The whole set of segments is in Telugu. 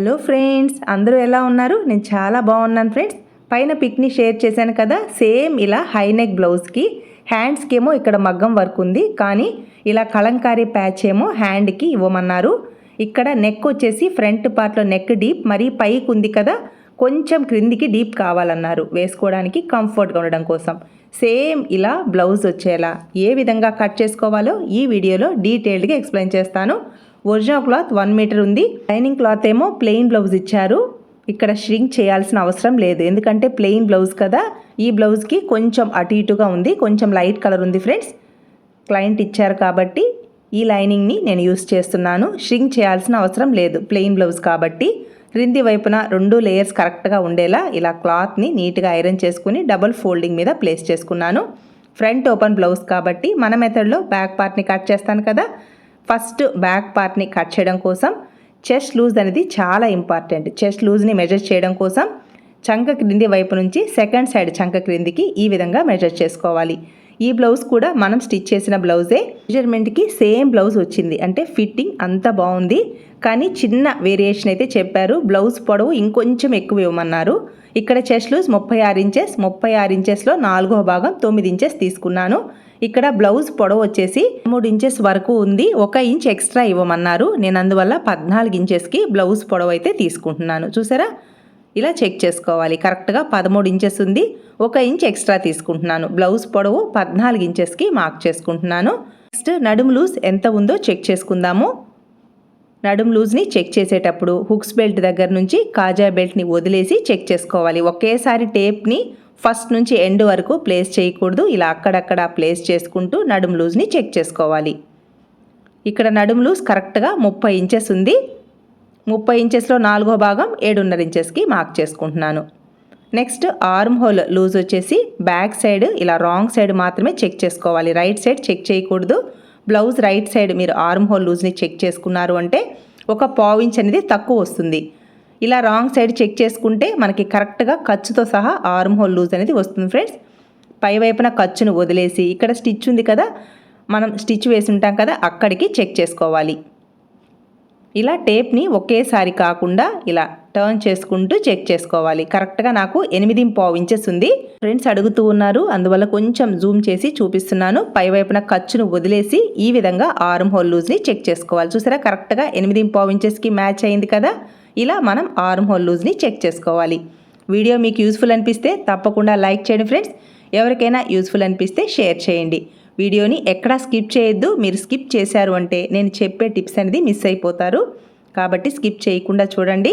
హలో ఫ్రెండ్స్ అందరూ ఎలా ఉన్నారు? నేను చాలా బాగున్నాను ఫ్రెండ్స్. పైన పిక్ని షేర్ చేశాను కదా సేమ్ ఇలా హై నెక్ బ్లౌజ్కి హ్యాండ్స్కి ఏమో ఇక్కడ మగ్గం వర్క్ ఉంది కానీ ఇలా కలంకారీ ప్యాచ్ ఏమో హ్యాండ్కి ఇవ్వమన్నారు. ఇక్కడ నెక్ వచ్చేసి ఫ్రంట్ పార్ట్లో నెక్ డీప్ మరి పైకి ఉంది కదా కొంచెం క్రిందికి డీప్ కావాలన్నారు వేసుకోవడానికి కంఫర్ట్గా ఉండడం కోసం. సేమ్ ఇలా బ్లౌజ్ వచ్చేలా ఏ విధంగా కట్ చేసుకోవాలో ఈ వీడియోలో డీటెయిల్డ్గా ఎక్స్ప్లెయిన్ చేస్తాను. ఒరిజినల్ క్లాత్ వన్ మీటర్ ఉంది. లైనింగ్ క్లాత్ ఏమో ప్లెయిన్ బ్లౌజ్ ఇచ్చారు. ఇక్కడ ష్రింక్ చేయాల్సిన అవసరం లేదు. ఎందుకంటే ప్లెయిన్ బ్లౌజ్ కదా. ఈ బ్లౌజ్కి కొంచెం అటు ఇటుగా ఉంది. కొంచెం లైట్ కలర్ ఉంది ఫ్రెండ్స్. క్లయింట్ ఇచ్చారు కాబట్టి ఈ లైనింగ్ని నేను యూస్ చేస్తున్నాను. ష్రింక్ చేయాల్సిన అవసరం లేదు. ప్లెయిన్ బ్లౌజ్ కాబట్టి క్రింది వైపున రెండు లేయర్స్ కరెక్ట్గా ఉండేలా ఇలా క్లాత్ని నీట్గా ఐరన్ చేసుకుని డబుల్ ఫోల్డింగ్ మీద ప్లేస్ చేసుకున్నాను. ఫ్రంట్ ఓపెన్ బ్లౌజ్ కాబట్టి మన మెథడ్లో బ్యాక్ పార్ట్ని కట్ చేస్తాను కదా. ఫస్ట్ బ్యాక్ పార్ట్ని కట్ చేయడం కోసం చెస్ట్ లూజ్ అనేది చాలా ఇంపార్టెంట్. చెస్ట్ లూజ్ని మెజర్ చేయడం కోసం చంక క్రింది వైపు నుంచి సెకండ్ సైడ్ చంక క్రిందికి ఈ విధంగా మెజర్ చేసుకోవాలి. ఈ బ్లౌజ్ కూడా మనం స్టిచ్ చేసిన బ్లౌజే. మెజర్మెంట్కి సేమ్ బ్లౌజ్ వచ్చింది. అంటే ఫిట్టింగ్ అంత బాగుంది. కానీ చిన్న వేరియేషన్ అయితే చెప్పారు. బ్లౌజ్ పొడవు ఇంకొంచెం ఎక్కువ ఇవ్వమన్నారు. ఇక్కడ చెస్ట్ లూజ్ ముప్పై ఆరు ఇంచెస్ ముప్పై ఆరు ఇంచెస్లో నాలుగో భాగం తొమ్మిది ఇంచెస్ తీసుకున్నాను. ఇక్కడ బ్లౌజ్ పొడవు వచ్చేసి మూడు ఇంచెస్ వరకు ఉంది. ఒక ఇంచ్ ఎక్స్ట్రా ఇవ్వమన్నారు. నేను అందువల్ల పద్నాలుగు ఇంచెస్కి బ్లౌజ్ పొడవు అయితే తీసుకుంటున్నాను. చూసారా? ఇలా చెక్ చేసుకోవాలి. కరెక్ట్గా పదమూడు ఇంచెస్ ఉంది. ఒక ఇంచ్ ఎక్స్ట్రా తీసుకుంటున్నాను. బ్లౌజ్ పొడవు పద్నాలుగు ఇంచెస్కి మార్క్ చేసుకుంటున్నాను. నెక్స్ట్ నడుము లూజ్ ఎంత ఉందో చెక్ చేసుకుందాము. నడుము లూజ్ని చెక్ చేసేటప్పుడు హుక్స్ బెల్ట్ దగ్గర నుంచి కాజా బెల్ట్ని వదిలేసి చెక్ చేసుకోవాలి. ఒకేసారి టేప్ని ఫస్ట్ నుంచి ఎండ్ వరకు ప్లేస్ చేయకూడదు. ఇలా అక్కడక్కడ ప్లేస్ చేసుకుంటూ నడుము లూజ్ని చెక్ చేసుకోవాలి. ఇక్కడ నడుము లూజ్ కరెక్ట్గా ముప్పై ఇంచెస్ ఉంది. ముప్పై ఇంచెస్లో నాలుగో భాగం ఏడున్నర ఇంచెస్కి మార్క్ చేసుకుంటున్నాను. నెక్స్ట్ ఆర్మ్ హోల్ లూజ్ వచ్చేసి బ్యాక్ సైడ్ ఇలా రాంగ్ సైడ్ మాత్రమే చెక్ చేసుకోవాలి. రైట్ సైడ్ చెక్ చేయకూడదు. బ్లౌజ్ రైట్ సైడ్ మీరు ఆర్మ్ హోల్ లూజ్ని చెక్ చేసుకున్నారు అంటే ఒక పావు ఇంచ్ అనేది తక్కువ వస్తుంది. ఇలా రాంగ్ సైడ్ చెక్ చేసుకుంటే మనకి కరెక్ట్గా ఖర్చుతో సహా ఆర్మ్ హోల్ లూజ్ అనేది వస్తుంది ఫ్రెండ్స్. పై వైపున ఖర్చును వదిలేసి ఇక్కడ స్టిచ్ ఉంది కదా మనం స్టిచ్ వేసి ఉంటాం కదా అక్కడికి చెక్ చేసుకోవాలి. ఇలా టేప్ని ఒకేసారి కాకుండా ఇలా టర్న్ చేసుకుంటూ చెక్ చేసుకోవాలి. కరెక్ట్గా నాకు ఎనిమిది పావు ఇంచెస్ ఉంది. ఫ్రెండ్స్ అడుగుతూ ఉన్నారు. అందువల్ల కొంచెం జూమ్ చేసి చూపిస్తున్నాను. పై వైపున ఖర్చును వదిలేసి ఈ విధంగా ఆర్మ్ హోల్ లూజ్ని చెక్ చేసుకోవాలి. చూసారా? కరెక్ట్గా ఎనిమిది పావు ఇంచెస్కి మ్యాచ్ అయింది కదా? ఇలా మనం ఆర్మ్ హోల్ లూజ్ని చెక్ చేసుకోవాలి. వీడియో మీకు యూస్ఫుల్ అనిపిస్తే తప్పకుండా లైక్ చేయండి ఫ్రెండ్స్. ఎవరికైనా యూస్ఫుల్ అనిపిస్తే షేర్ చేయండి. వీడియోని ఎక్కడా స్కిప్ చేయొద్దు మీరు స్కిప్ చేశారు అంటే నేను చెప్పే టిప్స్ అనేది మిస్ అయిపోతారు. కాబట్టి స్కిప్ చేయకుండా చూడండి.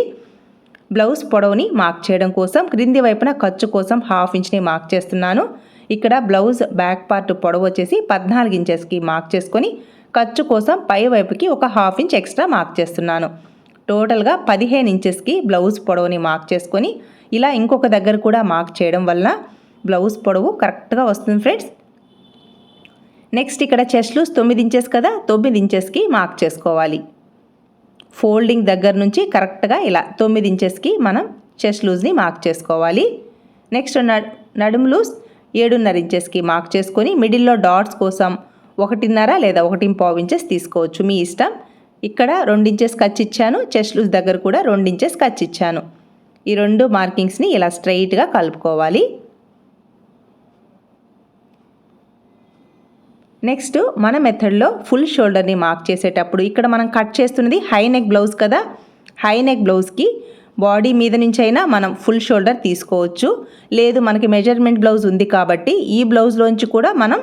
బ్లౌజ్ పొడవుని మార్క్ చేయడం కోసం క్రింది వైపున ఖర్చు కోసం హాఫ్ ఇంచ్ని మార్క్ చేస్తున్నాను. ఇక్కడ బ్లౌజ్ బ్యాక్ పార్ట్ పొడవు వచ్చేసి పద్నాలుగు ఇంచెస్కి మార్క్ చేసుకొని ఖర్చు కోసం పై వైపుకి ఒక హాఫ్ ఇంచ్ ఎక్స్ట్రా మార్క్ చేస్తున్నాను. టోటల్గా పదిహేను ఇంచెస్కి బ్లౌజ్ పొడవుని మార్క్ చేసుకొని ఇలా ఇంకొక దగ్గర కూడా మార్క్ చేయడం వలన బ్లౌజ్ పొడవు కరెక్ట్గా వస్తుంది ఫ్రెండ్స్. నెక్స్ట్ ఇక్కడ చెస్ట్ లూస్ తొమ్మిది ఇంచెస్ కదా తొమ్మిది ఇంచెస్కి మార్క్ చేసుకోవాలి. ఫోల్డింగ్ దగ్గర నుంచి కరెక్ట్గా ఇలా తొమ్మిది ఇంచెస్కి మనం చెస్ట్ లూజ్ని మార్క్ చేసుకోవాలి. నెక్స్ట్ నడుము లూజ్ ఏడున్నర ఇంచెస్కి మార్క్ చేసుకొని మిడిల్లో డాట్స్ కోసం ఒకటిన్నర లేదా ఒకటి పావు ఇంచెస్ తీసుకోవచ్చు. మీ ఇష్టం. ఇక్కడ రెండు ఇంచెస్ ఖర్చు ఇచ్చాను. చెస్ట్ లూజ్ దగ్గర కూడా రెండు ఇంచెస్ ఖర్చు ఇచ్చాను. ఈ రెండు మార్కింగ్స్ని ఇలా స్ట్రైట్గా కలుపుకోవాలి. నెక్స్ట్ మన మెథడ్లో ఫుల్ షోల్డర్ని మార్క్ చేసేటప్పుడు ఇక్కడ మనం కట్ చేస్తున్నది హై నెక్ బ్లౌజ్ కదా? హై నెక్ బ్లౌజ్కి బాడీ మీద నుంచి అయినా మనం ఫుల్ షోల్డర్ తీసుకోవచ్చు. లేదు మనకి మెజర్మెంట్ బ్లౌజ్ ఉంది కాబట్టి ఈ బ్లౌజ్లోంచి కూడా మనం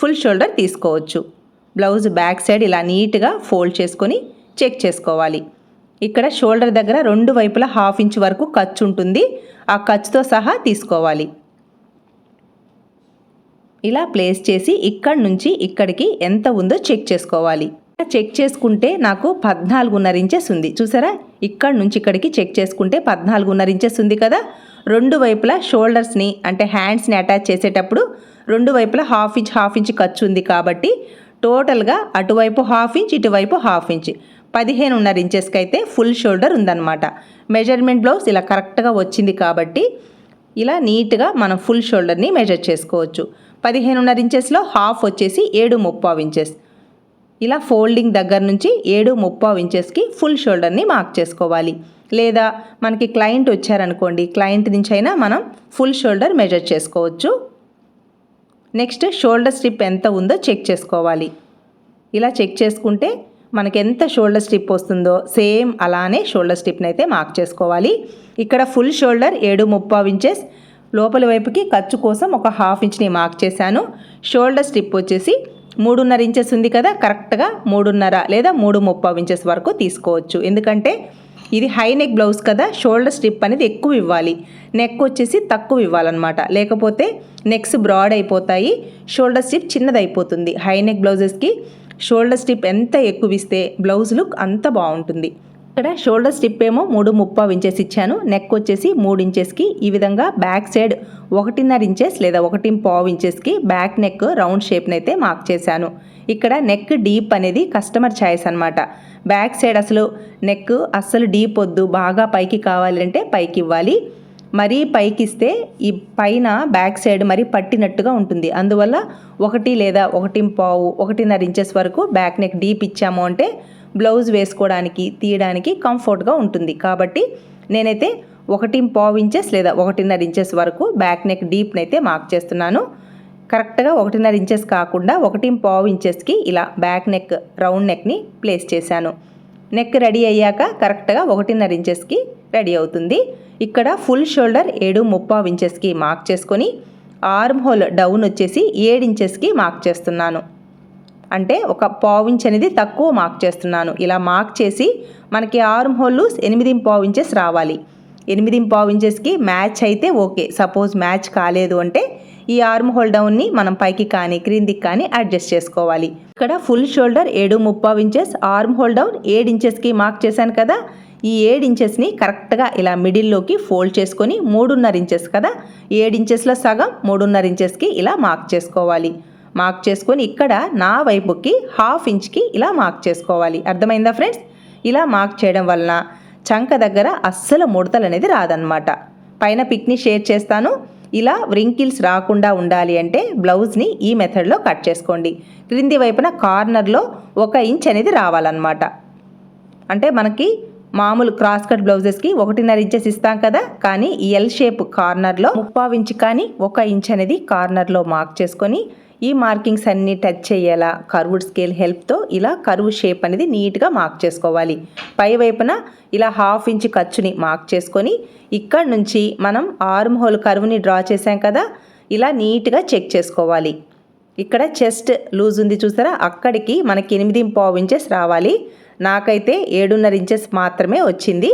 ఫుల్ షోల్డర్ తీసుకోవచ్చు. బ్లౌజ్ బ్యాక్ సైడ్ ఇలా నీట్గా ఫోల్డ్ చేసుకొని చెక్ చేసుకోవాలి. ఇక్కడ షోల్డర్ దగ్గర రెండు వైపులా హాఫ్ ఇంచ్ వరకు ఖర్చు ఉంటుంది. ఆ ఖర్చుతో సహా తీసుకోవాలి. ఇలా ప్లేస్ చేసి ఇక్కడి నుంచి ఇక్కడికి ఎంత ఉందో చెక్ చేసుకోవాలి. చెక్ చేసుకుంటే నాకు పద్నాలుగున్నర ఇంచెస్ ఉంది. చూసారా? ఇక్కడ నుంచి ఇక్కడికి చెక్ చేసుకుంటే పద్నాలుగున్నర ఇంచెస్ ఉంది కదా? రెండు వైపులా షోల్డర్స్ని అంటే హ్యాండ్స్ని అటాచ్ చేసేటప్పుడు రెండు వైపులా హాఫ్ ఇంచ్ హాఫ్ ఇంచ్ ఖర్చు ఉంది కాబట్టి టోటల్గా అటువైపు హాఫ్ ఇంచ్ ఇటువైపు హాఫ్ ఇంచ్ పదిహేనున్నర ఇంచెస్కి అయితే ఫుల్ షోల్డర్ ఉందన్నమాట. మెజర్మెంట్ బ్లౌజ్ ఇలా కరెక్ట్గా వచ్చింది కాబట్టి ఇలా నీట్గా మనం ఫుల్ షోల్డర్ని మెజర్ చేసుకోవచ్చు. పదిహేనున్నర ఇంచెస్లో హాఫ్ వచ్చేసి ఏడు ముప్పావు ఇంచెస్ ఇలా ఫోల్డింగ్ దగ్గర నుంచి ఏడు ముప్పావు ఇంచెస్కి ఫుల్ షోల్డర్ని మార్క్ చేసుకోవాలి. లేదా మనకి క్లయింట్ వచ్చారనుకోండి క్లయింట్ నుంచి అయినా మనం ఫుల్ షోల్డర్ మెజర్ చేసుకోవచ్చు. నెక్స్ట్ షోల్డర్ స్ట్రిప్ ఎంత ఉందో చెక్ చేసుకోవాలి. ఇలా చెక్ చేసుకుంటే మనకి ఎంత షోల్డర్ స్ట్రిప్ వస్తుందో సేమ్ అలానే షోల్డర్ స్ట్రిప్ని అయితే మార్క్ చేసుకోవాలి. ఇక్కడ ఫుల్ షోల్డర్ ఏడు ముప్పావు ఇంచెస్ లోపల వైపుకి ఖర్చు కోసం ఒక హాఫ్ ఇంచ్ని మార్క్ చేశాను. షోల్డర్ స్ట్రిప్ వచ్చేసి మూడున్నర ఇంచెస్ ఉంది కదా కరెక్ట్గా మూడున్నర లేదా మూడు ముప్పావు ఇంచెస్ వరకు తీసుకోవచ్చు. ఎందుకంటే ఇది హై నెక్ బ్లౌజ్ కదా షోల్డర్ స్ట్రిప్ అనేది ఎక్కువ ఇవ్వాలి. నెక్ వచ్చేసి తక్కువ ఇవ్వాలన్నమాట. లేకపోతే నెక్స్ బ్రాడ్ అయిపోతాయి షోల్డర్ స్ట్రిప్ చిన్నది అయిపోతుంది హై నెక్ బ్లౌజెస్కి షోల్డర్ స్ట్రిప్ ఎంత ఎక్కువ ఇస్తే బ్లౌజ్ లుక్ అంత బాగుంటుంది. ఇక్కడ షోల్డర్ స్టిప్ ఏమో మూడు ముప్పై ఇంచెస్ ఇచ్చాను. నెక్ వచ్చేసి మూడు ఇంచెస్కి ఈ విధంగా బ్యాక్ సైడ్ ఒకటిన్నర ఇంచెస్ లేదా ఒకటి పావు ఇంచెస్కి బ్యాక్ నెక్ రౌండ్ షేప్ని అయితే మార్క్ చేశాను. ఇక్కడ నెక్ డీప్ అనేది కస్టమర్ ఛాయిస్ అనమాట బ్యాక్ సైడ్ అసలు నెక్ అస్సలు డీప్ వద్దు బాగా పైకి కావాలంటే పైకి ఇవ్వాలి. మరీ పైకి ఇస్తే ఈ పైన బ్యాక్ సైడ్ మరీ పట్టినట్టుగా ఉంటుంది. అందువల్ల ఒకటి లేదా ఒకటి పావు ఒకటిన్నర ఇంచెస్ వరకు బ్యాక్ నెక్ డీప్ ఇచ్చాము అంటే బ్లౌజ్ వేసుకోవడానికి తీయడానికి కంఫర్ట్గా ఉంటుంది. కాబట్టి నేనైతే ఒకటి పావు ఇంచెస్ లేదా ఒకటిన్నర ఇంచెస్ వరకు బ్యాక్ నెక్ డీప్ని అయితే మార్క్ చేస్తున్నాను. కరెక్ట్గా ఒకటిన్నర ఇంచెస్ కాకుండా ఒకటి పావు ఇంచెస్కి ఇలా బ్యాక్ నెక్ రౌండ్ నెక్ని ప్లేస్ చేశాను. నెక్ రెడీ అయ్యాక కరెక్ట్గా ఒకటిన్నర ఇంచెస్కి రెడీ అవుతుంది. ఇక్కడ ఫుల్ షోల్డర్ ఏడు ముప్పావు ఇంచెస్కి మార్క్ చేసుకొని ఆర్మ్ హోల్ డౌన్ వచ్చేసి ఏడు ఇంచెస్కి మార్క్ చేస్తున్నాను. అంటే ఒక పావు అనేది తక్కువ మార్క్ చేస్తున్నాను. ఇలా మార్క్ చేసి మనకి ఆర్మ్ హోళ్ళు ఎనిమిది పావు ఇంచెస్ రావాలి. ఎనిమిది పావు ఇంచెస్కి మ్యాచ్ అయితే ఓకే. సపోజ్ మ్యాచ్ కాలేదు అంటే ఈ ఆర్మ్ హోల్ డౌన్ని మనం పైకి కానీ క్రిందికి కానీ అడ్జస్ట్ చేసుకోవాలి. ఇక్కడ ఫుల్ షోల్డర్ ఏడు ముప్పావు ఇంచెస్ ఆర్మ్ హోల్ డౌన్ ఏడు ఇంచెస్కి మార్క్ చేశాను కదా. ఈ ఏడు ఇంచెస్ని కరెక్ట్గా ఇలా మిడిల్లోకి ఫోల్డ్ చేసుకొని మూడున్నర ఇంచెస్ కదా. ఏడు ఇంచెస్లో సగం మూడున్నర ఇంచెస్కి ఇలా మార్క్ చేసుకోవాలి. మార్క్ చేసుకొని ఇక్కడ నా వైపుకి హాఫ్ ఇంచ్కి ఇలా మార్క్ చేసుకోవాలి. అర్థమైందా ఫ్రెండ్స్? ఇలా మార్క్ చేయడం వలన చంక దగ్గర అస్సలు ముడతలు అనేది రాదనమాట పైన పిక్ని షేర్ చేస్తాను. ఇలా వ్రింకిల్స్ రాకుండా ఉండాలి అంటే బ్లౌజ్ని ఈ మెథడ్లో కట్ చేసుకోండి. క్రింది వైపున కార్నర్లో ఒక ఇంచ్ అనేది రావాలన్నమాట. అంటే మనకి మామూలు క్రాస్ కట్ బ్లౌజెస్కి ఒకటిన్నర ఇంచెస్ ఇస్తాం కదా కానీ ఈ ఎల్ షేప్ కార్నర్లో ముప్పావు ఇంచ్ కానీ ఒక ఇంచ్ అనేది కార్నర్లో మార్క్ చేసుకొని ఈ మార్కింగ్స్ అన్నీ టచ్ చేయాలా కర్వుడ్ స్కేల్ హెల్ప్తో ఇలా కర్వ్ షేప్ అనేది నీట్గా మార్క్ చేసుకోవాలి. పై వైపున ఇలా హాఫ్ ఇంచ్ ఖర్చుని మార్క్ చేసుకొని ఇక్కడ నుంచి మనం ఆర్మ్ హోల్ కర్వ్ని డ్రా చేసాం కదా ఇలా నీట్గా చెక్ చేసుకోవాలి. ఇక్కడ చెస్ట్ లూజ్ ఉంది చూసారా? అక్కడికి మనకి ఎనిమిది పావు ఇంచెస్ రావాలి. నాకైతే ఏడున్నర ఇంచెస్ మాత్రమే వచ్చింది.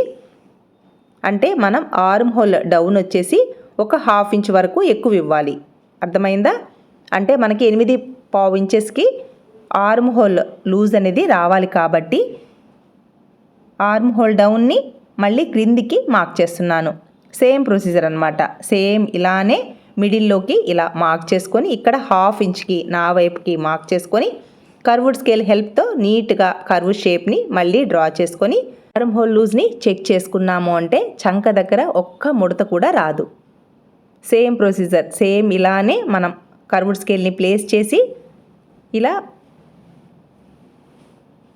అంటే మనం ఆర్మ్ హోల్ డౌన్ వచ్చేసి ఒక హాఫ్ ఇంచ్ వరకు ఎక్కువ ఇవ్వాలి. అర్థమైందా? అంటే మనకి ఎనిమిది పావు ఇంచెస్కి ఆర్మ్ హోల్ లూజ్ అనేది రావాలి కాబట్టి ఆర్మ్ హోల్ డౌన్ని మళ్ళీ క్రిందికి మార్క్ చేస్తున్నాను. సేమ్ ప్రొసీజర్ అనమాట సేమ్ ఇలానే మిడిల్లోకి ఇలా మార్క్ చేసుకొని ఇక్కడ హాఫ్ ఇంచ్కి నా వైపుకి మార్క్ చేసుకొని కర్వుడ్ స్కేల్ హెల్ప్తో నీట్గా కర్వ్ షేప్ని మళ్ళీ డ్రా చేసుకొని ఆర్మ్ హోల్ లూజ్ని చెక్ చేసుకున్నాము అంటే చంక దగ్గర ఒక్క ముడత కూడా రాదు. సేమ్ ప్రొసీజర్ సేమ్ ఇలానే మనం కర్వుడ్ స్కేల్ని ప్లేస్ చేసి ఇలా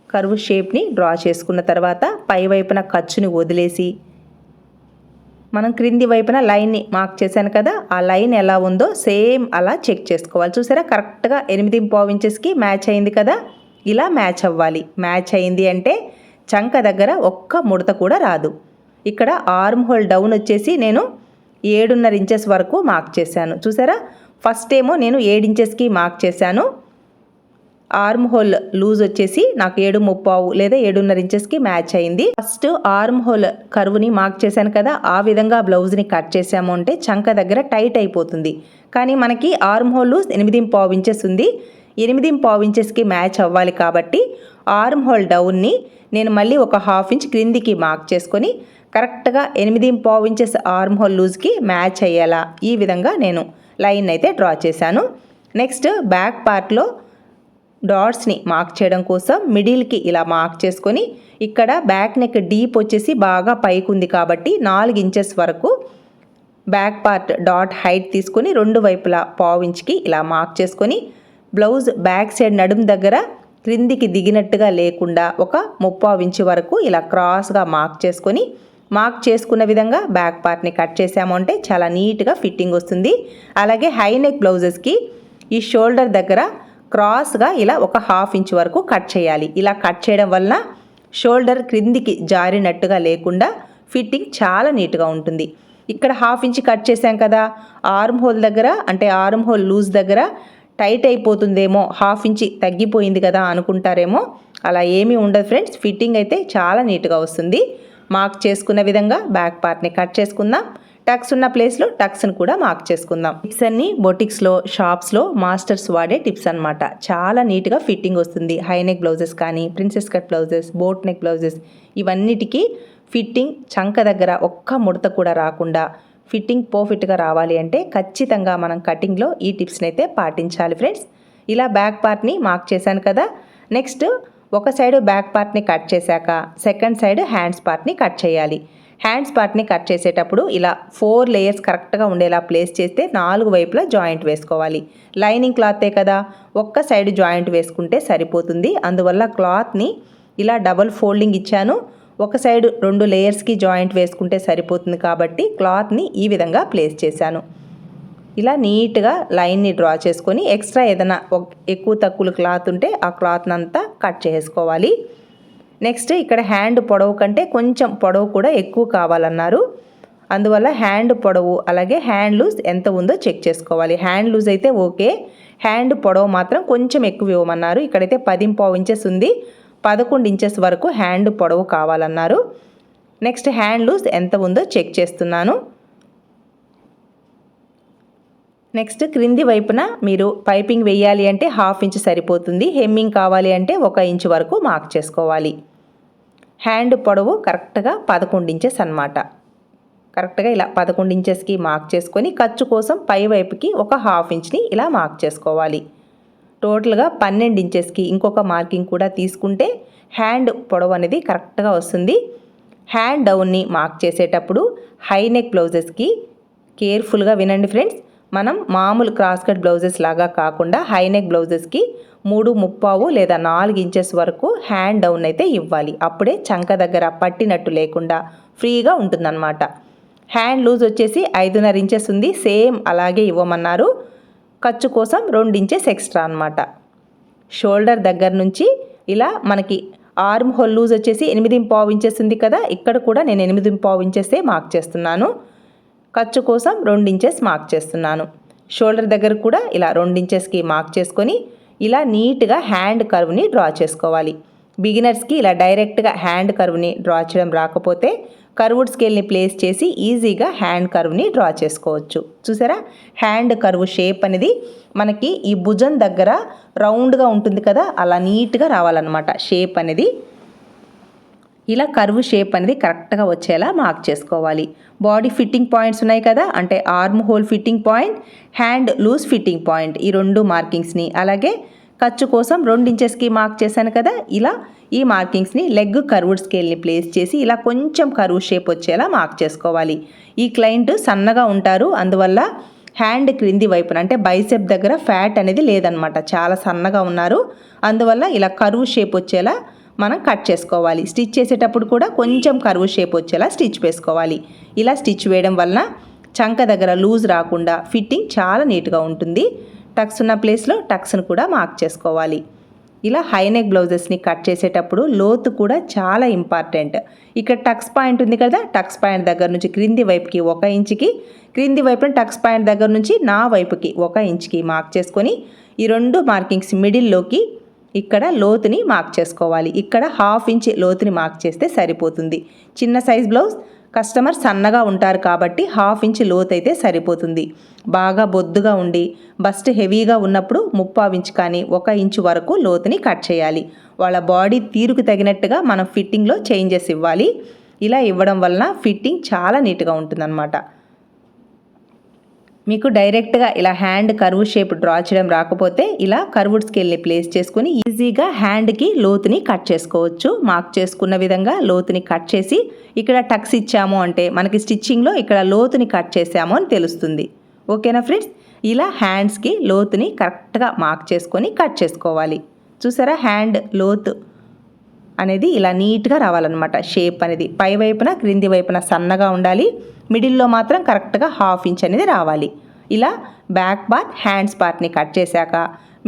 కర్వ్ షేప్ని డ్రా చేసుకున్న తర్వాత పై వైపున ఖర్చుని వదిలేసి మనం క్రింది వైపున లైన్ని మార్క్ చేశాను కదా ఆ లైన్ ఎలా ఉందో సేమ్ అలా చెక్ చేసుకోవాలి. చూసారా? కరెక్ట్గా ఎనిమిది పావు ఇంచెస్కి మ్యాచ్ అయింది కదా? ఇలా మ్యాచ్ అవ్వాలి. మ్యాచ్ అయింది అంటే చంక దగ్గర ఒక్క ముడత కూడా రాదు. ఇక్కడ ఆర్మ్ హోల్ డౌన్ వచ్చేసి నేను ఏడున్నర ఇంచెస్ వరకు మార్క్ చేశాను. చూసారా? ఫస్ట్ ఏమో నేను ఏడు ఇంచెస్కి మార్క్ చేశాను. ఆర్మ్ హోల్ లూజ్ వచ్చేసి నాకు ఏడు ముప్పావు లేదా ఏడున్నర ఇంచెస్కి మ్యాచ్ అయింది. ఫస్ట్ ఆర్మ్ హోల్ కరువుని మార్క్ చేశాను కదా ఆ విధంగా బ్లౌజ్ని కట్ చేసాము అంటే చంక దగ్గర టైట్ అయిపోతుంది. కానీ మనకి ఆర్మ్ హోల్ లూజ్ ఎనిమిది పావు ఇంచెస్ ఉంది. ఎనిమిది పావు ఇంచెస్కి మ్యాచ్ అవ్వాలి కాబట్టి ఆర్మ్ హోల్ డౌన్ని నేను మళ్ళీ ఒక హాఫ్ ఇంచ్ క్రిందికి మార్క్ చేసుకొని కరెక్ట్గా ఎనిమిది పావు ఇంచెస్ ఆర్మ్ హోల్ లూజ్కి మ్యాచ్ అయ్యేలా ఈ విధంగా నేను లైన్ అయితే డ్రా చేశాను. నెక్స్ట్ బ్యాక్ పార్ట్లో డాట్స్ని మార్క్ చేయడం కోసం మిడిల్కి ఇలా మార్క్ చేసుకొని ఇక్కడ బ్యాక్ నెక్ డీప్ వచ్చేసి బాగా పైకి ఉంది కాబట్టి నాలుగు ఇంచెస్ వరకు బ్యాక్ పార్ట్ డాట్ హైట్ తీసుకొని రెండు వైపులా పావు ఇంచ్కి ఇలా మార్క్ చేసుకొని బ్లౌజ్ బ్యాక్ సైడ్ నడుము దగ్గర క్రిందికి దిగినట్టుగా లేకుండా ఒక ముప్పావు ఇంచు వరకు ఇలా క్రాస్గా మార్క్ చేసుకొని మార్క్ చేసుకున్న విధంగా బ్యాక్ పార్ట్ని కట్ చేసాము అంటే చాలా నీట్గా ఫిట్టింగ్ వస్తుంది. అలాగే హై నెక్ బ్లౌజెస్కి ఈ షోల్డర్ దగ్గర క్రాస్గా ఇలా ఒక హాఫ్ ఇంచ్ వరకు కట్ చేయాలి. ఇలా కట్ చేయడం వలన షోల్డర్ క్రిందికి జారినట్టుగా లేకుండా ఫిట్టింగ్ చాలా నీట్గా ఉంటుంది. ఇక్కడ హాఫ్ ఇంచ్ కట్ చేసాం కదా ఆర్మ్ హోల్ దగ్గర అంటే ఆర్మ్ హోల్ లూజ్ దగ్గర టైట్ అయిపోతుందేమో హాఫ్ ఇంచి తగ్గిపోయింది కదా అనుకుంటారేమో అలా ఏమీ ఉండదు ఫ్రెండ్స్. ఫిట్టింగ్ అయితే చాలా నీట్గా వస్తుంది. మార్క్ చేసుకున్న విధంగా బ్యాక్ పార్ట్ని కట్ చేసుకుందాం. టక్స్ ఉన్న ప్లేస్లో టక్స్ని కూడా మార్క్ చేసుకుందాం. టిప్స్ అన్ని బొటిక్స్లో షాప్స్లో మాస్టర్స్ వాడే టిప్స్ అనమాట చాలా నీట్గా ఫిట్టింగ్ వస్తుంది. హై నెక్ బ్లౌజెస్ కానీ princess cut blouses boat neck blouses ఇవన్నిటికీ ఫిట్టింగ్ చంక దగ్గర ఒక్క ముడత కూడా రాకుండా ఫిట్టింగ్ పర్ఫెక్ట్గా రావాలి అంటే ఖచ్చితంగా మనం కటింగ్లో ఈ టిప్స్ని అయితే పాటించాలి ఫ్రెండ్స్ ఇలా బ్యాక్ పార్ట్ని మార్క్ చేశాను కదా. నెక్స్ట్ ఒక సైడ్ బ్యాక్ పార్ట్ని కట్ చేశాక సెకండ్ సైడ్ హ్యాండ్స్ పార్ట్ని కట్ చేయాలి. హ్యాండ్స్ పార్ట్ని కట్ చేసేటప్పుడు ఇలా ఫోర్ లేయర్స్ కరెక్ట్గా ఉండేలా ప్లేస్ చేస్తే నాలుగు వైపులా జాయింట్ వేసుకోవాలి. లైనింగ్ క్లాతే కదా ఒక్క సైడ్ జాయింట్ వేసుకుంటే సరిపోతుంది. అందువల్ల క్లాత్ని ఇలా డబల్ ఫోల్డింగ్ ఇచ్చాను. ఒక సైడ్ రెండు లేయర్స్కి జాయింట్ వేసుకుంటే సరిపోతుంది కాబట్టి క్లాత్ని ఈ విధంగా ప్లేస్ చేశాను. ఇలా నీట్గా లైన్ని డ్రా చేసుకొని ఎక్స్ట్రా ఏదైనా ఎక్కువ తక్కువ క్లాత్ ఉంటే ఆ క్లాత్ అంతా కట్ చేసుకోవాలి. నెక్స్ట్ ఇక్కడ హ్యాండ్ పొడవు కంటే కొంచెం పొడవు కూడా ఎక్కువ కావాలన్నారు. అందువల్ల హ్యాండ్ పొడవు అలాగే హ్యాండ్ లూజ్ ఎంత ఉందో చెక్ చేసుకోవాలి. హ్యాండ్ లూజ్ అయితే ఓకే. హ్యాండ్ పొడవు మాత్రం కొంచెం ఎక్కువ ఇవ్వమన్నారు. ఇక్కడైతే పదింపావు ఇంచెస్ ఉంది. పదకొండు ఇంచెస్ వరకు హ్యాండ్ పొడవు కావాలన్నారు. నెక్స్ట్ హ్యాండ్ లూజ్ ఎంత ఉందో చెక్ చేస్తున్నాను. నెక్స్ట్ క్రింది వైపున మీరు పైపింగ్ వేయాలి అంటే హాఫ్ ఇంచ్ సరిపోతుంది. హెమ్మింగ్ కావాలి అంటే ఒక ఇంచ్ వరకు మార్క్ చేసుకోవాలి. హ్యాండ్ పొడవు కరెక్ట్గా పదకొండు ఇంచెస్ అనమాట కరెక్ట్గా ఇలా పదకొండు ఇంచెస్కి మార్క్ చేసుకొని ఖర్చు కోసం పై వైపుకి ఒక హాఫ్ ఇంచ్ని ఇలా మార్క్ చేసుకోవాలి. టోటల్గా పన్నెండు ఇంచెస్కి ఇంకొక మార్కింగ్ కూడా తీసుకుంటే హ్యాండ్ పొడవు అనేది కరెక్ట్గా వస్తుంది. హ్యాండ్ డౌన్ని మార్క్ చేసేటప్పుడు హై నెక్ బ్లౌజెస్కి కేర్ఫుల్గా వినండి ఫ్రెండ్స్. మనం మామూలు క్రాస్ కట్ బ్లౌజెస్ లాగా కాకుండా హై నెక్ బ్లౌజెస్కి మూడు ముప్పావు లేదా నాలుగు ఇంచెస్ వరకు హ్యాండ్ డౌన్ అయితే ఇవ్వాలి. అప్పుడే చంక దగ్గర పట్టినట్టు లేకుండా ఫ్రీగా ఉంటుందన్నమాట. హ్యాండ్ లూజ్ వచ్చేసి ఐదున్నర ఇంచెస్ ఉంది. సేమ్ అలాగే ఇవ్వమన్నారు. ఖర్చు కోసం రెండు ఇంచెస్ ఎక్స్ట్రా అనమాట షోల్డర్ దగ్గర నుంచి ఇలా మనకి ఆర్మ్ హోల్ లూజ్ వచ్చేసి ఎనిమిది పావు ఇంచెస్ ఉంది కదా ఇక్కడ కూడా నేను ఎనిమిది పావు ఇంచెసే మార్క్ చేస్తున్నాను. ఖర్చు కోసం రెండు ఇంచెస్ మార్క్ చేస్తున్నాను. షోల్డర్ దగ్గర కూడా ఇలా రెండు ఇంచెస్కి మార్క్ చేసుకొని ఇలా నీట్గా హ్యాండ్ కర్వ్ని డ్రా చేసుకోవాలి. బిగినర్స్కి ఇలా డైరెక్ట్గా హ్యాండ్ కర్వ్ని డ్రా చేయడం రాకపోతే కర్వుడ్ స్కేల్ని ప్లేస్ చేసి ఈజీగా హ్యాండ్ కర్వ్ని డ్రా చేసుకోవచ్చు. చూసారా? హ్యాండ్ కర్వ్ షేప్ అనేది మనకి ఈ భుజం దగ్గర రౌండ్గా ఉంటుంది కదా? అలా నీట్గా రావాలన్నమాట. షేప్ అనేది ఇలా కర్వ్ షేప్ అనేది కరెక్ట్గా వచ్చేలా మార్క్ చేసుకోవాలి. బాడీ ఫిట్టింగ్ పాయింట్స్ ఉన్నాయి కదా అంటే arm hole fitting point hand loose fitting point ఈ రెండు మార్కింగ్స్ని. అలాగే ఖర్చు కోసం రెండు ఇంచెస్కి మార్క్ చేశాను కదా ఇలా ఈ మార్కింగ్స్ని లెగ్ కర్వుడ్ స్కేల్ని ప్లేస్ చేసి ఇలా కొంచెం కర్వ్ షేప్ వచ్చేలా మార్క్ చేసుకోవాలి. ఈ క్లయింట్ సన్నగా ఉంటారు అందువల్ల హ్యాండ్ క్రింది వైపున అంటే బైసెప్ దగ్గర ఫ్యాట్ అనేది లేదనమాట చాలా సన్నగా ఉన్నారు. అందువల్ల ఇలా కరువు షేప్ వచ్చేలా మనం కట్ చేసుకోవాలి. స్టిచ్ చేసేటప్పుడు కూడా కొంచెం కరువు షేప్ వచ్చేలా స్టిచ్ వేసుకోవాలి. ఇలా స్టిచ్ వేయడం వలన చంక దగ్గర లూజ్ రాకుండా ఫిట్టింగ్ చాలా నీట్గా ఉంటుంది. టక్స్ ఉన్న ప్లేస్లో టక్స్ను కూడా మార్క్ చేసుకోవాలి. ఇలా హైనెక్ బ్లౌజెస్ని కట్ చేసేటప్పుడు లోతు కూడా చాలా ఇంపార్టెంట్. ఇక్కడ టక్స్ పాయింట్ ఉంది కదా టక్స్ పాయింట్ దగ్గర నుంచి క్రింది వైపుకి ఒక ఇంచుకి క్రింది వైపున టక్స్ పాయింట్ దగ్గర నుంచి నా వైపుకి ఒక ఇంచుకి మార్క్ చేసుకొని ఈ రెండు మార్కింగ్స్ మిడిల్లోకి ఇక్కడ లోతుని మార్క్ చేసుకోవాలి. ఇక్కడ హాఫ్ ఇంచ్ లోతుని మార్క్ చేస్తే సరిపోతుంది. చిన్న సైజ్ బ్లౌజ్ కస్టమర్ సన్నగా ఉంటారు కాబట్టి హాఫ్ ఇంచ్ లోత్ అయితే సరిపోతుంది. బాగా బొద్దుగా ఉండి బస్ట్ హెవీగా ఉన్నప్పుడు ముప్పావు ఇంచ్ కానీ ఒక ఇంచు వరకు లోతుని కట్ చేయాలి. వాళ్ళ బాడీ తీరుకు తగినట్టుగా మనం ఫిట్టింగ్లో చేంజెస్ ఇవ్వాలి. ఇలా ఇవ్వడం వలన ఫిట్టింగ్ చాలా నీట్గా ఉంటుందన్నమాట. మీకు డైరెక్ట్గా ఇలా హ్యాండ్ కర్వ్ షేప్ డ్రా చేయడం రాకపోతే ఇలా కర్వుడ్ స్కేల్ని ప్లేస్ చేసుకుని ఈజీగా హ్యాండ్కి లోతుని కట్ చేసుకోవచ్చు. మార్క్ చేసుకున్న విధంగా లోతుని కట్ చేసి ఇక్కడ టక్స్ ఇచ్చాము అంటే మనకి స్టిచ్చింగ్లో ఇక్కడ లోతుని కట్ చేసాము అని తెలుస్తుంది. ఓకేనా ఫ్రెండ్స్? ఇలా హ్యాండ్స్కి లోతుని కరెక్ట్గా మార్క్ చేసుకొని కట్ చేసుకోవాలి. చూసారా? హ్యాండ్ లోతు అనేది ఇలా నీట్గా రావాలన్నమాట. షేప్ అనేది పై వైపున క్రింది వైపున సన్నగా ఉండాలి. మిడిల్లో మాత్రం కరెక్ట్గా హాఫ్ ఇంచ్ అనేది రావాలి. ఇలా బ్యాక్ పార్ట్ హ్యాండ్స్ పార్ట్ని కట్ చేశాక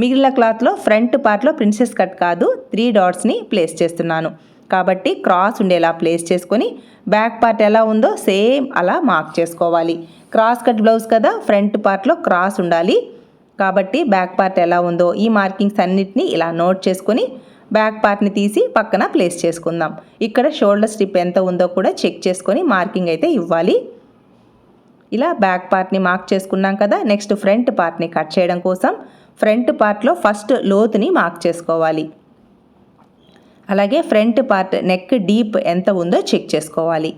మిగిలిన క్లాత్లో ఫ్రంట్ పార్ట్లో ప్రిన్సెస్ కట్ కాదు త్రీ డాట్స్ని ప్లేస్ చేస్తున్నాను. కాబట్టి క్రాస్ ఉండేలా ప్లేస్ చేసుకొని బ్యాక్ పార్ట్ ఎలా ఉందో సేమ్ అలా మార్క్ చేసుకోవాలి. క్రాస్ కట్ బ్లౌజ్ కదా ఫ్రంట్ పార్ట్లో క్రాస్ ఉండాలి. కాబట్టి బ్యాక్ పార్ట్ ఎలా ఉందో ఈ మార్కింగ్స్ అన్నిటినీ ఇలా నోట్ చేసుకొని బ్యాక్ పార్ట్ని తీసి పక్కన ప్లేస్ చేసుకుందాం. ఇక్కడ షోల్డర్ స్ట్రిప్ ఎంత ఉందో కూడా చెక్ చేసుకొని మార్కింగ్ అయితే ఇవ్వాలి. ఇలా బ్యాక్ పార్ట్ని మార్క్ చేసుకున్నాం కదా నెక్స్ట్ ఫ్రంట్ పార్ట్ని కట్ చేయడం కోసం. ఫ్రంట్ పార్ట్లో ఫస్ట్ లోతుని మార్క్ చేసుకోవాలి. అలాగే ఫ్రంట్ పార్ట్ నెక్ డీప్ ఎంత ఉందో చెక్ చేసుకోవాలి.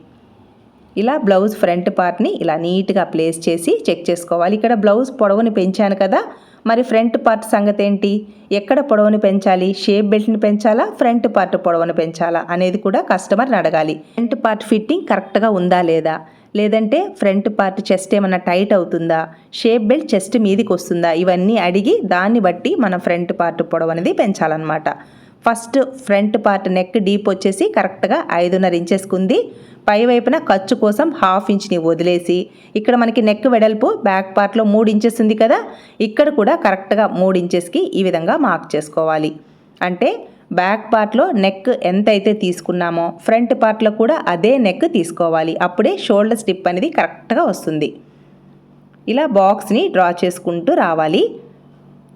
ఇలా బ్లౌజ్ ఫ్రంట్ పార్ట్ని ఇలా నీట్గా ప్లేస్ చేసి చెక్ చేసుకోవాలి. ఇక్కడ బ్లౌజ్ పొడవుని పెంచాను కదా మరి ఫ్రంట్ పార్ట్ సంగతి ఏంటి ఎక్కడ పొడవును పెంచాలి? షేప్ బెల్ట్ని పెంచాలా? ఫ్రంట్ పార్ట్ పొడవును పెంచాలా? అనేది కూడా కస్టమర్ని అడగాలి. ఫ్రంట్ పార్ట్ ఫిట్టింగ్ కరెక్ట్గా ఉందా లేదా? లేదంటే ఫ్రంట్ పార్ట్ చెస్ట్ ఏమైనా టైట్ అవుతుందా? షేప్ బెల్ట్ చెస్ట్ మీదికి వస్తుందా ఇవన్నీ అడిగి దాన్ని బట్టి మన ఫ్రంట్ పార్ట్ పొడవు అనేది పెంచాలన్నమాట. First front part neck deep వచ్చేసి కరెక్ట్గా ఐదున్నర ఇంచెస్కుంది. పై వైపున ఖర్చు కోసం హాఫ్ ఇంచ్ని వదిలేసి ఇక్కడ మనకి నెక్ వెడల్పు బ్యాక్ పార్ట్లో మూడు ఇంచెస్ ఉంది కదా ఇక్కడ కూడా కరెక్ట్గా మూడు ఇంచెస్కి ఈ విధంగా మార్క్ చేసుకోవాలి. అంటే బ్యాక్ పార్ట్లో నెక్ ఎంత అయితే తీసుకున్నామో ఫ్రంట్ పార్ట్లో కూడా అదే నెక్ తీసుకోవాలి. అప్పుడే షోల్డర్ స్టిప్ అనేది కరెక్ట్గా వస్తుంది. ఇలా బాక్స్ని డ్రా చేసుకుంటూ రావాలి.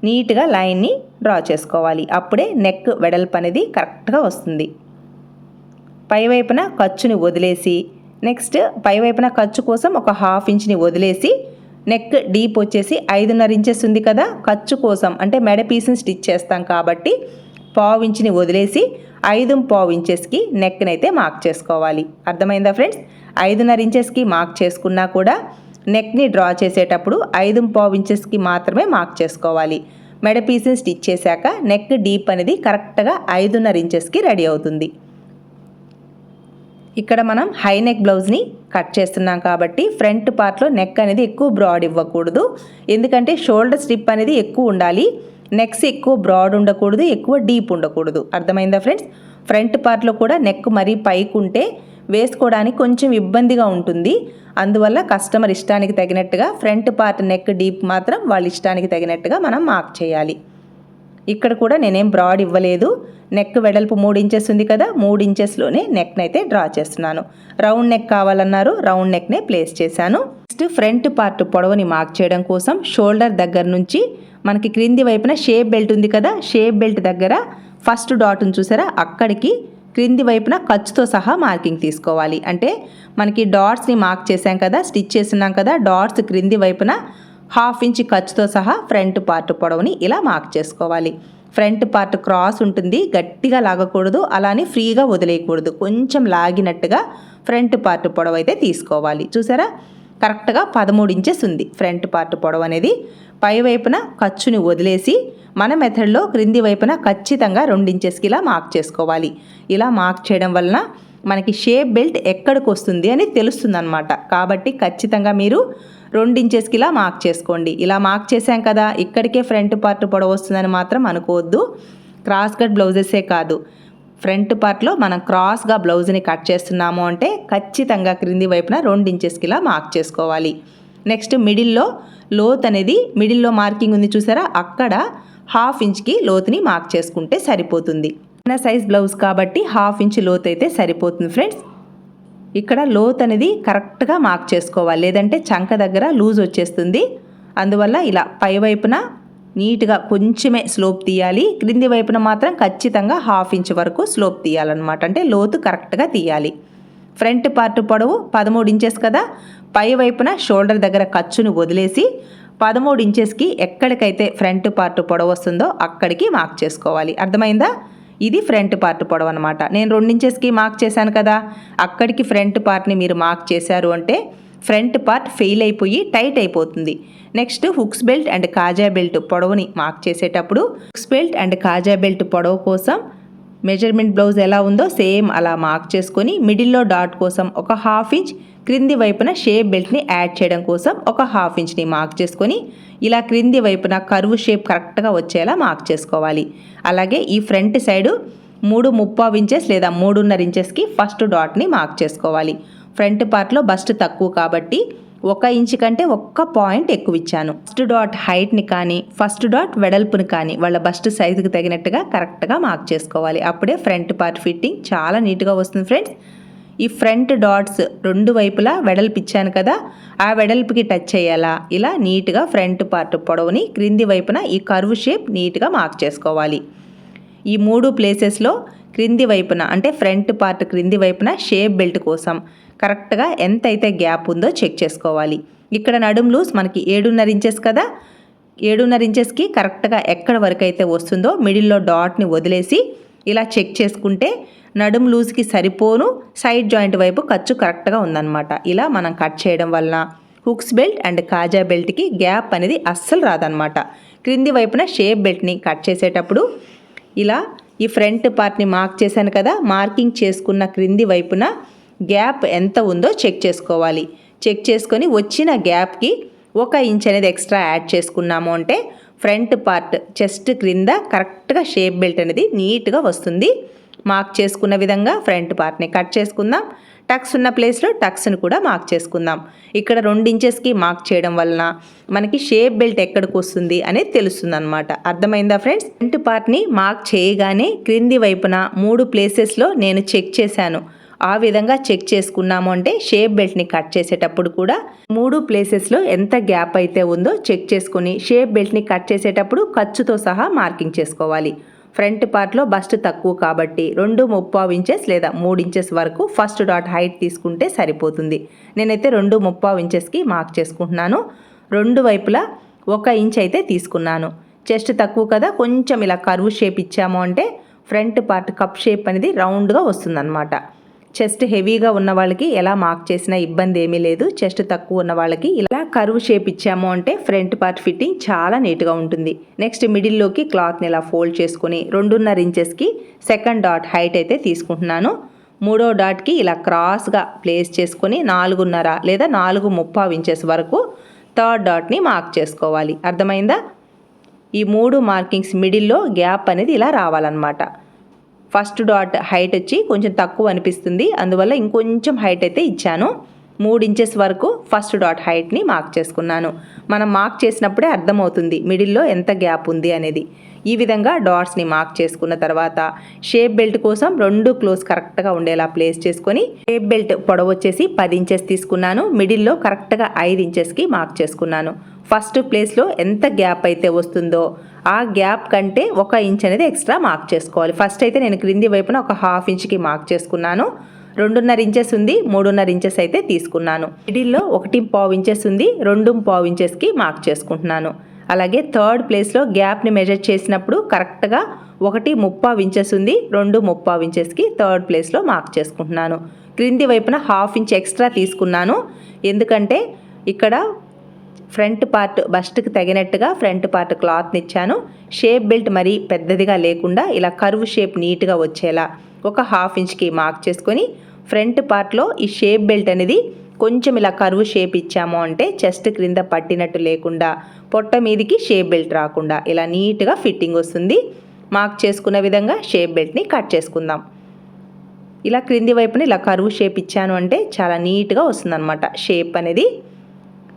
నీట్గా లైన్ని డ్రా చేసుకోవాలి. అప్పుడే నెక్ వెడల్పు అనేది కరెక్ట్గా వస్తుంది. పైవైపున ఖర్చుని వదిలేసి నెక్స్ట్ పైవైపున ఖర్చు కోసం ఒక హాఫ్ ఇంచ్ని వదిలేసి నెక్ డీప్ వచ్చేసి ఐదున్నర ఇంచెస్ ఉంది కదా ఖర్చు కోసం అంటే మెడ పీస్ని స్టిచ్ చేస్తాం కాబట్టి పావు ఇంచుని వదిలేసి ఐదు పావు ఇంచెస్కి నెక్ని అయితే మార్క్ చేసుకోవాలి. అర్థమైందా ఫ్రెండ్స్? ఐదున్నర ఇంచెస్కి మార్క్ చేసుకున్నా కూడా నెక్ని డ్రా చేసేటప్పుడు ఐదు పావు ఇంచెస్కి మాత్రమే మార్క్ చేసుకోవాలి. మెడ పీస్ని స్టిచ్ చేశాక నెక్ డీప్ అనేది కరెక్ట్గా ఐదున్నర ఇంచెస్కి రెడీ అవుతుంది. ఇక్కడ మనం హై నెక్ బ్లౌజ్ని కట్ చేస్తున్నాం కాబట్టి ఫ్రంట్ పార్ట్లో నెక్ అనేది ఎక్కువ బ్రాడ్ ఇవ్వకూడదు. ఎందుకంటే షోల్డర్ స్ట్రిప్ అనేది ఎక్కువ ఉండాలి. నెక్స్ ఎక్కువ బ్రాడ్ ఉండకూడదు ఎక్కువ డీప్ ఉండకూడదు. అర్థమైందా ఫ్రెండ్స్? ఫ్రంట్ పార్ట్లో కూడా నెక్ మరీ పైకి ఉంటే వేసుకోవడానికి కొంచెం ఇబ్బందిగా ఉంటుంది. అందువల్ల కస్టమర్ ఇష్టానికి తగినట్టుగా ఫ్రంట్ పార్ట్ నెక్ డీప్ మాత్రం వాళ్ళ ఇష్టానికి తగినట్టుగా మనం మార్క్ చేయాలి. ఇక్కడ కూడా నేనేం బ్రాడ్ ఇవ్వలేదు. నెక్ వెడల్పు మూడు ఇంచెస్ ఉంది కదా మూడు ఇంచెస్లోనే నెక్ని అయితే డ్రా చేస్తున్నాను. రౌండ్ నెక్ కావాలన్నారు రౌండ్ నెక్నే ప్లేస్ చేశాను. నెక్స్ట్ ఫ్రంట్ పార్ట్ పొడవుని మార్క్ చేయడం కోసం షోల్డర్ దగ్గర నుంచి మనకి క్రింది వైపున షేప్ బెల్ట్ ఉంది కదా షేప్ బెల్ట్ దగ్గర ఫస్ట్ డాట్ను చూసారా? అక్కడికి క్రింది వైపున ఖర్చుతో సహా మార్కింగ్ తీసుకోవాలి. అంటే మనకి డాట్స్ని మార్క్ చేసాం కదా స్టిచ్ చేసినాం కదా డాట్స్ క్రింది వైపున హాఫ్ ఇంచ్ ఖర్చుతో సహా ఫ్రంట్ పార్ట్ పొడవుని ఇలా మార్క్ చేసుకోవాలి. ఫ్రంట్ పార్ట్ క్రాస్ ఉంటుంది గట్టిగా లాగకూడదు అలానే ఫ్రీగా వదిలేయకూడదు. కొంచెం లాగినట్టుగా ఫ్రంట్ పార్ట్ పొడవు అయితే తీసుకోవాలి. చూసారా? కరెక్ట్గా పదమూడు ఇంచెస్ ఉంది ఫ్రంట్ పార్ట్ పొడవు అనేది పై వైపున ఖర్చుని వదిలేసి మన మెథడ్లో క్రింది వైపున ఖచ్చితంగా రెండు ఇలా మార్క్ చేసుకోవాలి. ఇలా మార్క్ చేయడం వలన మనకి షేప్ బెల్ట్ ఎక్కడికి వస్తుంది అని తెలుస్తుంది అనమాట కాబట్టి ఖచ్చితంగా మీరు రెండు ఇలా మార్క్ చేసుకోండి. ఇలా మార్క్ చేసాం కదా ఇక్కడికే ఫ్రంట్ పార్ట్ పొడవు వస్తుందని మాత్రం అనుకోవద్దు. క్రాస్ కట్ బ్లౌజెసే కాదు. ఫ్రంట్ పార్ట్లో మనం క్రాస్గా బ్లౌజ్ని కట్ చేస్తున్నాము అంటే ఖచ్చితంగా క్రింది వైపున రెండు ఇలా మార్క్ చేసుకోవాలి. నెక్స్ట్ మిడిల్లో లోత్ అనేది మిడిల్లో మార్కింగ్ ఉంది చూసారా? అక్కడ హాఫ్ ఇంచ్కి లోతుని మార్క్ చేసుకుంటే సరిపోతుంది. చిన్న సైజ్ బ్లౌజ్ కాబట్టి హాఫ్ ఇంచ్ లోతు అయితే సరిపోతుంది ఫ్రెండ్స్. ఇక్కడ లోత్ అనేది కరెక్ట్గా మార్క్ చేసుకోవాలి. లేదంటే చంక దగ్గర లూజ్ వచ్చేస్తుంది. అందువల్ల ఇలా పై వైపున నీట్గా కొంచెమే స్లోప్ తీయాలి. క్రింది వైపున మాత్రం ఖచ్చితంగా హాఫ్ ఇంచ్ వరకు స్లోప్ తీయాలన్నమాట. అంటే లోతు కరెక్ట్గా తీయాలి. ఫ్రంట్ పార్ట్ పొడవు పదమూడు ఇంచెస్ కదా. పై వైపున షోల్డర్ దగ్గర ఖర్చును వదిలేసి పదమూడు ఇంచెస్కి ఎక్కడికైతే ఫ్రంట్ పార్ట్ పొడవు వస్తుందో అక్కడికి మార్క్ చేసుకోవాలి. అర్థమైందా? ఇది ఫ్రంట్ పార్ట్ పొడవు అనమాట నేను రెండించెస్కి మార్క్ చేశాను కదా అక్కడికి ఫ్రంట్ పార్ట్ని మీరు మార్క్ చేశారు అంటే ఫ్రంట్ పార్ట్ ఫెయిల్ అయిపోయి టైట్ అయిపోతుంది. నెక్స్ట్ హుక్స్ బెల్ట్ అండ్ కాజా బెల్ట్ పొడవుని మార్క్ చేసేటప్పుడు హుక్స్ బెల్ట్ అండ్ కాజా బెల్ట్ పొడవు కోసం మెజర్మెంట్ బ్లౌజ్ ఎలా ఉందో సేమ్ అలా మార్క్ చేసుకొని మిడిల్లో డాట్ కోసం ఒక హాఫ్ ఇంచ్ క్రింది వైపున షేప్ బెల్ట్ని యాడ్ చేయడం కోసం ఒక హాఫ్ ఇంచ్ని మార్క్ చేసుకొని ఇలా క్రింది వైపున కర్వ్ షేప్ కరెక్ట్గా వచ్చేలా మార్క్ చేసుకోవాలి. అలాగే ఈ ఫ్రంట్ సైడు మూడు ముప్పావు ఇంచెస్ లేదా మూడున్నర ఇంచెస్కి ఫస్ట్ డాట్ని మార్క్ చేసుకోవాలి. ఫ్రంట్ పార్ట్లో బస్ట్ తక్కువ కాబట్టి ఒక ఇంచ్ కంటే ఒక్క పాయింట్ ఎక్కువ ఇచ్చాను. ఫస్ట్ డాట్ హైట్ని కానీ ఫస్ట్ డాట్ వెడల్పుని కానీ వాళ్ళ బస్ట్ సైజుకి తగినట్టుగా కరెక్ట్గా మార్క్ చేసుకోవాలి. అప్పుడే ఫ్రంట్ పార్ట్ ఫిట్టింగ్ చాలా నీట్గా వస్తుంది ఫ్రెండ్స్. ఈ ఫ్రంట్ డాట్స్ రెండు వైపులా వెడల్పు ఇచ్చాను కదా ఆ వెడల్పుకి టచ్ అయ్యేలా ఇలా నీట్గా ఫ్రంట్ పార్ట్ పొడవుని క్రింది వైపున ఈ కర్వ్ షేప్ నీట్గా మార్క్ చేసుకోవాలి. ఈ మూడు ప్లేసెస్లో క్రింది వైపున అంటే ఫ్రంట్ పార్ట్ క్రింది వైపున షేప్ బెల్ట్ కోసం కరెక్ట్గా ఎంత అయితే గ్యాప్ ఉందో చెక్ చేసుకోవాలి. ఇక్కడ నడుం లూస్ మనకి ఏడున్నర ఇంచెస్ కదా ఏడున్నర ఇంచెస్కి కరెక్ట్గా ఎక్కడ వరకు అయితే వస్తుందో మిడిల్లో డాట్ని వదిలేసి ఇలా చెక్ చేసుకుంటే నడుం లూజ్కి సరిపోను సైడ్ జాయింట్ వైపు ఖర్చు కరెక్ట్గా ఉందన్నమాట. ఇలా మనం కట్ చేయడం వలన హుక్స్ బెల్ట్ అండ్ కాజా బెల్ట్కి గ్యాప్ అనేది అస్సలు రాదనమాట క్రింది వైపున షేప్ బెల్ట్ని కట్ చేసేటప్పుడు ఇలా ఈ ఫ్రంట్ పార్ట్ని మార్క్ చేశాను కదా మార్కింగ్ చేసుకున్న క్రింది వైపున గ్యాప్ ఎంత ఉందో చెక్ చేసుకోవాలి. చెక్ చేసుకొని వచ్చిన గ్యాప్కి ఒక ఇంచ్ అనేది ఎక్స్ట్రా యాడ్ చేసుకున్నాము అంటే ఫ్రంట్ పార్ట్ చెస్ట్ క్రింద కరెక్ట్గా షేప్ బెల్ట్ అనేది నీట్గా వస్తుంది. మార్క్ చేసుకున్న విధంగా ఫ్రంట్ పార్ట్ని కట్ చేసుకుందాం. టక్స్ ఉన్న ప్లేస్లో టక్స్ని కూడా మార్క్ చేసుకుందాం. ఇక్కడ రెండు ఇంచెస్కి మార్క్ చేయడం వలన మనకి షేప్ బెల్ట్ ఎక్కడికి వస్తుంది అనేది తెలుస్తుంది అనమాట అర్థమైందా ఫ్రెండ్స్? ఫ్రంట్ పార్ట్ని మార్క్ చేయగానే క్రింది వైపున మూడు ప్లేసెస్లో నేను చెక్ చేశాను. ఆ విధంగా చెక్ చేసుకున్నాము అంటే షేప్ బెల్ట్ని కట్ చేసేటప్పుడు కూడా మూడు ప్లేసెస్లో ఎంత గ్యాప్ అయితే ఉందో చెక్ చేసుకుని షేప్ బెల్ట్ని కట్ చేసేటప్పుడు ఖర్చుతో సహా మార్కింగ్ చేసుకోవాలి. ఫ్రంట్ పార్ట్లో బస్ట్ తక్కువ కాబట్టి రెండు ముప్పావు ఇంచెస్ లేదా మూడు ఇంచెస్ వరకు ఫస్ట్ డాట్ హైట్ తీసుకుంటే సరిపోతుంది. నేనైతే రెండు ముప్పావు ఇంచెస్కి మార్క్ చేసుకుంటున్నాను. రెండు వైపులా ఒక ఇంచ్ అయితే తీసుకున్నాను. చెస్ట్ తక్కువ కదా కొంచెం ఇలా కర్వ్ షేప్ ఇచ్చాము అంటే ఫ్రంట్ పార్ట్ కప్ షేప్ అనేది రౌండ్గా వస్తుందన్నమాట. చెస్ట్ హెవీగా ఉన్న వాళ్ళకి ఎలా మార్క్ చేసినా ఇబ్బంది ఏమీ లేదు. చెస్ట్ తక్కువ ఉన్న వాళ్ళకి ఇలా కరువు షేప్ ఇచ్చాము అంటే ఫ్రంట్ పార్ట్ ఫిట్టింగ్ చాలా నీట్గా ఉంటుంది. నెక్స్ట్ మిడిల్లోకి క్లాత్ని ఇలా ఫోల్డ్ చేసుకొని రెండున్నర ఇంచెస్కి సెకండ్ డాట్ హైట్ అయితే తీసుకుంటున్నాను. మూడో డాట్కి ఇలా క్రాస్గా ప్లేస్ చేసుకొని నాలుగున్నర లేదా నాలుగు ముప్పావు ఇంచెస్ వరకు థర్డ్ డాట్ని మార్క్ చేసుకోవాలి. అర్థమైందా? ఈ మూడు మార్కింగ్స్ మిడిల్లో గ్యాప్ అనేది ఇలా రావాలన్నమాట. ఫస్ట్ డాట్ హైట్ వచ్చి కొంచెం తక్కువ అనిపిస్తుంది. అందువల్ల ఇంకొంచెం హైట్ అయితే ఇచ్చాను. మూడు ఇంచెస్ వరకు ఫస్ట్ డాట్ హైట్ని మార్క్ చేసుకున్నాను. మనం మార్క్ చేసినప్పుడే అర్థమవుతుంది మిడిల్లో ఎంత గ్యాప్ ఉంది అనేది. ఈ విధంగా డాట్స్ని మార్క్ చేసుకున్న తర్వాత షేప్ బెల్ట్ కోసం రెండు క్లోజ్ కరెక్ట్గా ఉండేలా ప్లేస్ చేసుకొని షేప్ బెల్ట్ పొడవు వచ్చేసి పది ఇంచెస్ తీసుకున్నాను. మిడిల్లో కరెక్ట్గా ఐదు ఇంచెస్కి మార్క్ చేసుకున్నాను. ఫస్ట్ ప్లేస్లో ఎంత గ్యాప్ అయితే వస్తుందో ఆ గ్యాప్ కంటే ఒక ఇంచ్ అనేది ఎక్స్ట్రా మార్క్ చేసుకోవాలి. ఫస్ట్ అయితే నేను క్రింది వైపున ఒక హాఫ్ ఇంచ్కి మార్క్ చేసుకున్నాను. రెండున్నర ఇంచెస్ ఉంది మూడున్నర ఇంచెస్ అయితే తీసుకున్నాను. మిడిల్లో ఒకటి పావు ఇంచెస్ ఉంది రెండు పావు ఇంచెస్కి మార్క్ చేసుకుంటున్నాను. అలాగే థర్డ్ ప్లేస్లో గ్యాప్ని మెజర్ చేసినప్పుడు కరెక్ట్గా ఒకటి ముప్పావు ఇంచెస్ ఉంది రెండు ముప్పావు ఇంచెస్కి థర్డ్ ప్లేస్లో మార్క్ చేసుకుంటున్నాను. క్రింది వైపున హాఫ్ ఇంచ్ ఎక్స్ట్రా తీసుకున్నాను. ఎందుకంటే ఇక్కడ ఫ్రంట్ పార్ట్ బస్ట్కి తగినట్టుగా ఫ్రంట్ పార్ట్ క్లాత్ని ఇచ్చాను షేప్ బెల్ట్ మరీ పెద్దదిగా లేకుండా ఇలా కర్వ్ షేప్ నీట్గా వచ్చేలా ఒక హాఫ్ ఇంచ్కి మార్క్ చేసుకొని ఫ్రంట్ పార్ట్లో ఈ షేప్ బెల్ట్ అనేది కొంచెం ఇలా కరువు షేప్ ఇచ్చాము అంటే చెస్ట్ క్రింద పట్టినట్టు లేకుండా పొట్ట మీదికి షేప్ బెల్ట్ రాకుండా ఇలా నీట్గా ఫిట్టింగ్ వస్తుంది. మార్క్ చేసుకున్న విధంగా షేప్ బెల్ట్ని కట్ చేసుకుందాం. ఇలా క్రింది వైపున ఇలా కరువు షేప్ ఇచ్చాను అంటే చాలా నీట్గా వస్తుందన్నమాట షేప్ అనేది.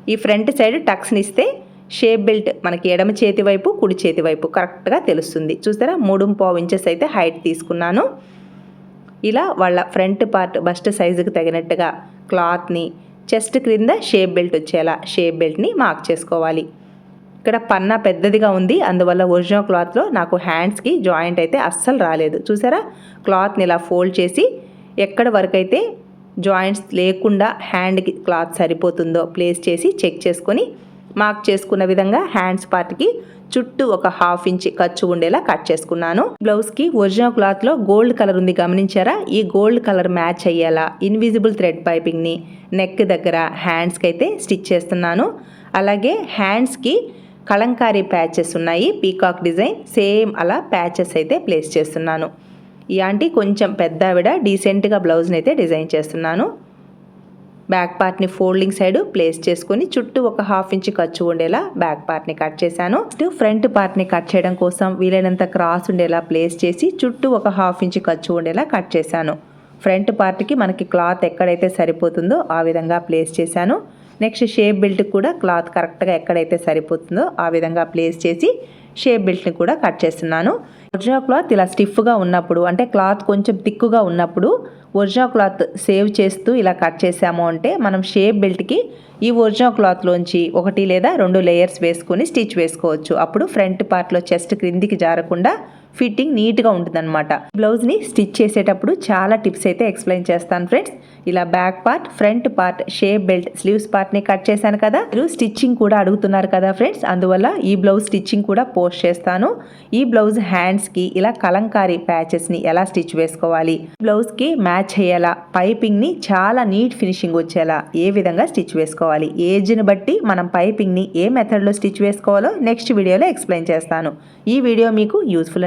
ఈ ఫ్రంట్ సైడ్ టక్స్ని ఇస్తే షేప్ బెల్ట్ మనకి ఎడమ చేతి వైపు కుడి చేతి వైపు కరెక్ట్గా తెలుస్తుంది. చూసారా? మూడు పావు ఇంచెస్ అయితే హైట్ తీసుకున్నాను. ఇలా వాళ్ళ ఫ్రంట్ పార్ట్ బస్ట్ సైజుకి తగినట్టుగా క్లాత్ని చెస్ట్ క్రింద షేప్ బెల్ట్ వచ్చేలా షేప్ బెల్ట్ని మార్క్ చేసుకోవాలి. ఇక్కడ పన్నా పెద్దదిగా ఉంది. అందువల్ల ఒరిజినల్ క్లాత్లో నాకు హ్యాండ్స్కి జాయింట్ అయితే అస్సలు రాలేదు. చూసారా? క్లాత్ని ఇలా ఫోల్డ్ చేసి ఎక్కడ వరకు అయితే జాయింట్స్ లేకుండా హ్యాండ్కి క్లాత్ సరిపోతుందో ప్లేస్ చేసి చెక్ చేసుకొని మార్క్ చేసుకున్న విధంగా హ్యాండ్స్ పార్ట్కి చుట్టూ ఒక హాఫ్ ఇంచ్ ఖర్చు ఉండేలా కట్ చేసుకున్నాను. బ్లౌజ్కి ఒరిజినల్ క్లాత్లో గోల్డ్ కలర్ ఉంది గమనించారా? ఈ గోల్డ్ కలర్ మ్యాచ్ అయ్యేలా ఇన్విజిబుల్ థ్రెడ్ పైపింగ్ని నెక్ దగ్గర హ్యాండ్స్కి అయితే స్టిచ్ చేస్తున్నాను. అలాగే హ్యాండ్స్కి కలంకారీ ప్యాచెస్ ఉన్నాయి పీకాక్ డిజైన్ సేమ్ అలా ప్యాచెస్ అయితే ప్లేస్ చేస్తున్నాను. ఈ ఆంటీ కొంచెం పెద్ద ఆవిడ డీసెంట్గా బ్లౌజ్ని అయితే డిజైన్ చేస్తున్నాను. బ్యాక్ పార్ట్ని ఫోల్డింగ్ సైడ్ ప్లేస్ చేసుకొని చుట్టూ ఒక హాఫ్ ఇంచ్ ఖర్చు ఉండేలా బ్యాక్ పార్ట్ని కట్ చేశాను. ఫ్రంట్ పార్ట్ని కట్ చేయడం కోసం వీలైనంత క్రాస్ ఉండేలా ప్లేస్ చేసి చుట్టూ ఒక హాఫ్ ఇంచ్ ఖర్చు ఉండేలా కట్ చేశాను. ఫ్రంట్ పార్ట్కి మనకి క్లాత్ ఎక్కడైతే సరిపోతుందో ఆ విధంగా ప్లేస్ చేశాను. నెక్స్ట్ షేప్ బెల్ట్ కూడా క్లాత్ కరెక్ట్గా ఎక్కడైతే సరిపోతుందో ఆ విధంగా ప్లేస్ చేసి షేప్ బెల్ట్ని కూడా కట్ చేస్తున్నాను. ఒరిజినల్ క్లాత్ ఇలా స్టిఫ్గా ఉన్నప్పుడు అంటే క్లాత్ కొంచెం తిక్కుగా ఉన్నప్పుడు ఒరిజినల్ క్లాత్ సేవ్ చేస్తూ ఇలా కట్ చేసాము అంటే మనం షేప్ బెల్ట్కి ఈ ఒరిజినల్ క్లాత్లోంచి ఒకటి లేదా రెండు లేయర్స్ వేసుకొని స్టిచ్ వేసుకోవచ్చు. అప్పుడు ఫ్రంట్ పార్ట్లో చెస్ట్ క్రిందికి జారకుండా ఫిట్టింగ్ నీట్గా ఉంటుందన్నమాట. బ్లౌజ్ని స్టిచ్ చేసేటప్పుడు చాలా టిప్స్ అయితే ఎక్స్ప్లెయిన్ చేస్తాను ఫ్రెండ్స్. ఇలా back part front part shape belt sleeves పార్ట్ని కట్ చేశాను కదా. మీరు స్టిచ్చింగ్ కూడా అడుగుతున్నారు కదా ఫ్రెండ్స్. అందువల్ల ఈ బ్లౌజ్ స్టిచ్చింగ్ కూడా పోస్ట్ చేస్తాను. ఈ బ్లౌజ్ హ్యాండ్స్కి ఇలా కలంకారీ ప్యాచెస్ని ఎలా స్టిచ్ వేసుకోవాలి? బ్లౌజ్కి మ్యాచ్ అయ్యేలా పైపింగ్ని చాలా నీట్ ఫినిషింగ్ వచ్చేలా ఏ విధంగా స్టిచ్ వేసుకోవాలి? ఏజ్ని బట్టి మనం పైపింగ్ని ఏ మెథడ్లో స్టిచ్ వేసుకోవాలో నెక్స్ట్ వీడియోలో ఎక్స్ప్లెయిన్ చేస్తాను. ఈ వీడియో మీకు యూస్ఫుల్